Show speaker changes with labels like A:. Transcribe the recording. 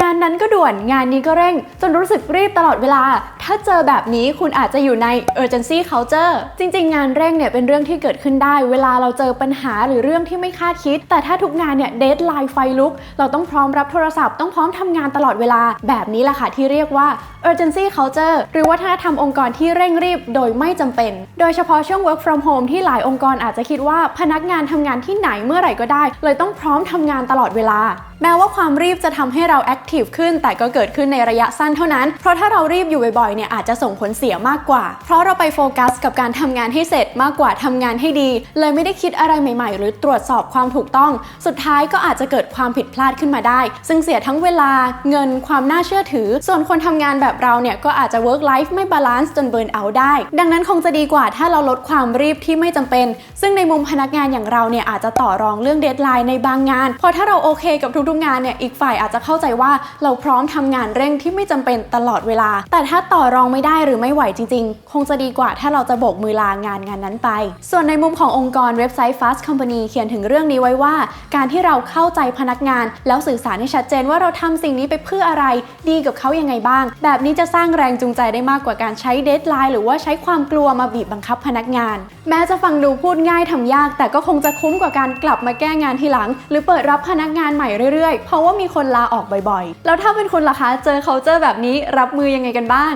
A: งานนั้นก็ด่วนงานนี้ก็เร่ง จนรู้สึกรีบตลอดเวลา ถ้าเจอแบบนี้คุณอาจจะอยู่ใน urgency culture จริง ๆ งานเร่งเนี่ยเป็นเรื่องที่เกิดขึ้นได้ เวลาเราเจอปัญหาหรือเรื่องที่ไม่คาดคิด แต่ถ้าทุกงานเนี่ย deadline ไฟลุก เราต้องพร้อมรับโทรศัพท์ต้องพร้อมทำงานตลอดเวลา แบบนี้แหละค่ะที่เรียกว่า urgency culture หรือวัฒนธรรมองค์กรที่เร่งรีบโดยไม่จำเป็น โดยเฉพาะช่วง work from home ที่หลายองค์กรอาจจะคิดว่าพนักงานทำงานที่ไหนเมื่อไหร่ก็ได้ เลยต้องพร้อมทำงานตลอดเวลา แม้ว่าความรีบจะทำให้เราแอคทีฟขึ้น แต่ก็เกิดขึ้นในระยะสั้นเท่านั้น เพราะถ้าเรารีบอยู่บ่อยเนี่ยอาจจะส่งผลเสียมากกว่า เพราะเราไปโฟกัสกับการทำงานให้เสร็จมากกว่าทำงานให้ดี เลยไม่ได้คิดอะไรใหม่ ๆ หรือตรวจสอบความถูกต้อง สุดท้ายก็อาจจะเกิดความผิดพลาดขึ้นมาได้ ซึ่งเสียทั้งเวลาเงินความน่าเชื่อถือ ส่วนคนทำงานแบบเราเนี่ยก็อาจจะ work life ไม่บาลานซ์จนเบิร์นเอาได้ ดังนั้นคงจะดีกว่าถ้าเราลดความรีบที่ไม่จำเป็น ซึ่งในมุมพนักงานอย่างเราเนี่ยอาจจะต่อรองเรื่องเดทไลน์ในบางงานเพราะถ้าเราโอเคกับทุกๆงานเนี่ยอีกฝ่ายอาจจะเข้าใจว่าเราพร้อมทำงานเร่งที่ไม่จำเป็นตลอดเวลา แต่ถ้าต่อรองไม่ได้หรือไม่ไหวจริง ๆ คงจะดีกว่าถ้าเราจะโบกมือลางานงานนั้นไป ส่วนในมุมขององค์กรเว็บไซต์ Fast Company เขียนถึงเรื่องนี้ไว้ว่า การที่เราเข้าใจพนักงาน แล้วสื่อสารให้ชัดเจนว่าเราทำสิ่งนี้ไปเพื่ออะไร ดีกับเขายังไงบ้าง แบบนี้จะสร้างแรงจูงใจได้มากกว่าการใช้เดทไลน์หรือว่าใช้ความกลัวมาบีบบังคับพนักงาน แม้จะฟังดูพูดง่ายทำยาก แต่ก็คงจะคุ้มกว่าการกลับมาแก้งานทีหลัง หรือเปิดรับพนักงานใหม่เรื่อยๆ เพราะว่ามีคนลาออกบ่อยๆ แล้วถ้าเป็นคุณล่ะคะ เจอ culture แบบนี้รับมือยังไงกันบ้าง